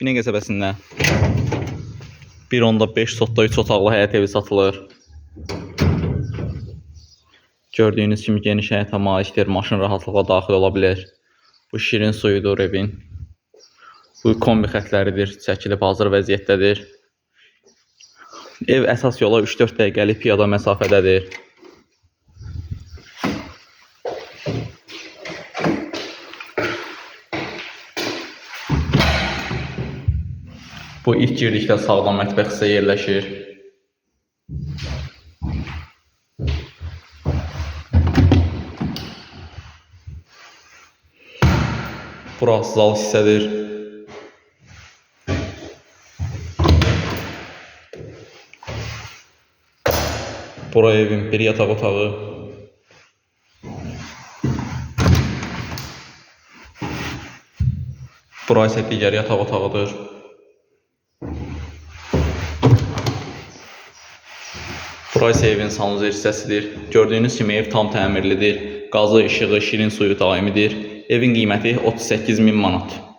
Binə qəsəbəsində 1.5 sotda 3 otaqlı həyət evi satılır. Gördüyünüz kimi geniş həyətə malikdir. Maşın rahatlıqla daxil ola bilər. Bu şirin suyudur evin. Bu kombi xətləridir. Çəkilib hazır vəziyyətdədir. Ev əsas yola 3-4 dəqiqəlik piyada məsafədədir. Bu ilk girdikdə sağdan mətbəx hissə yerləşir. Burası zal hissədir. Bura evin bir yataq otağı. Bura isə digər yataq otağıdır. Bura isə evin sanuzel hissəsidir. Gördüyünüz kimi ev tam təmirlidir. Qazı, işığı, şirin suyu daimidir. Evin qiyməti 38 min manat.